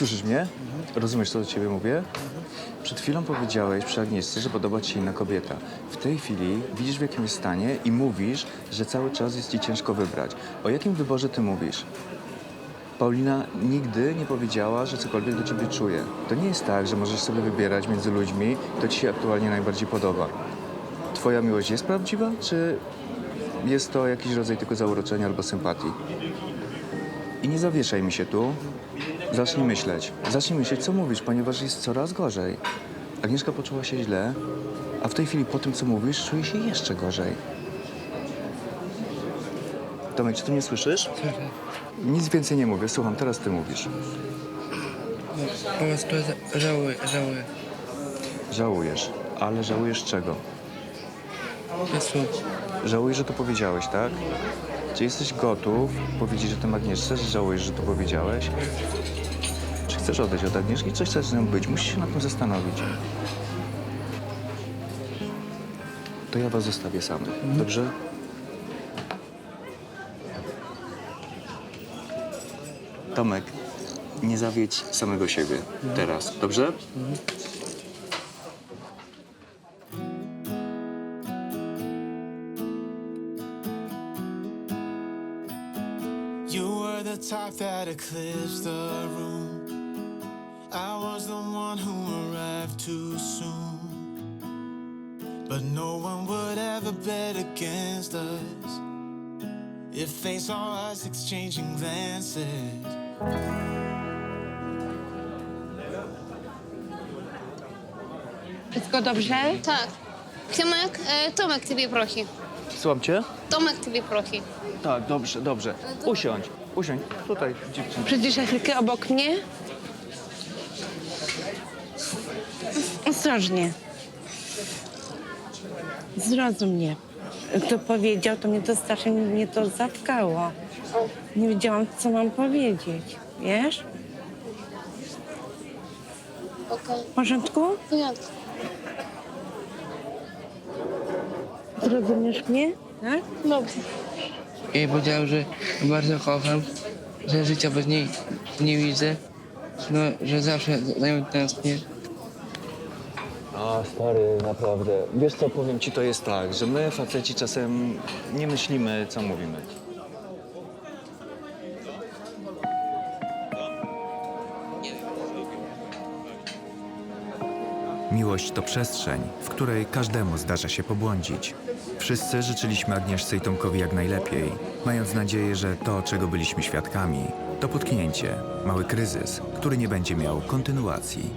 Słyszysz mnie? Rozumiesz, co do ciebie mówię? Przed chwilą powiedziałeś przy Agnieszce, że podoba ci się inna kobieta. W tej chwili widzisz, w jakim jest stanie i mówisz, że cały czas jest ci ciężko wybrać. O jakim wyborze ty mówisz? Paulina nigdy nie powiedziała, że cokolwiek do ciebie czuje. To nie jest tak, że możesz sobie wybierać między ludźmi, kto ci się aktualnie najbardziej podoba. Twoja miłość jest prawdziwa, czy jest to jakiś rodzaj tylko zauroczenia albo sympatii? I nie zawieszaj mi się tu. Zacznij myśleć. Zacznij myśleć, co mówisz, ponieważ jest coraz gorzej. Agnieszka poczuła się źle, a w tej chwili po tym, co mówisz, czuje się jeszcze gorzej. Tomek, czy ty mnie słyszysz? Nic więcej nie mówię. Słucham, teraz ty mówisz. Po prostu żałuję, żałuję. Żałujesz. Ale żałujesz czego? Słów. Żałujesz, że to powiedziałeś, tak? Czy jesteś gotów powiedzieć o tym Agnieszce, że żałujesz, że to powiedziałeś? Czy chcesz odejść od Agnieszki, czy chcesz z nią być? Musisz się nad tym zastanowić. To ja was zostawię samych, dobrze? Tomek, nie zawiedź samego siebie teraz, dobrze? You were the type that eclipsed the room. I was the one who arrived too soon. But no one would ever bet against us if they saw us exchanging glances. Wszystko dobrze? Tak. Tomek, e, Tomek ciebie prosi. Słucham cię? Tomek ciebie prosi. Tak, dobrze, dobrze. Usiądź, usiądź. Tutaj, dziewczyna. Na chwilkę obok mnie? Ostrożnie. Zrozum mnie. Jak to powiedział, to mnie to strasznie mnie to zatkało. Nie wiedziałam, co mam powiedzieć. Wiesz? Okej, W porządku? w porządku. Zrozumiesz mnie? Tak? Dobrze. I powiedziałem, że bardzo kocham, że życia bez niej nie widzę, no, że zawsze za nią tęsknię. A, stary, naprawdę. Wiesz co, powiem ci, to jest tak, że my, faceci, czasem nie myślimy, co mówimy. Miłość to przestrzeń, w której każdemu zdarza się pobłądzić. Wszyscy życzyliśmy Agnieszce i Tomkowi jak najlepiej, mając nadzieję, że to, czego byliśmy świadkami, to potknięcie, mały kryzys, który nie będzie miał kontynuacji.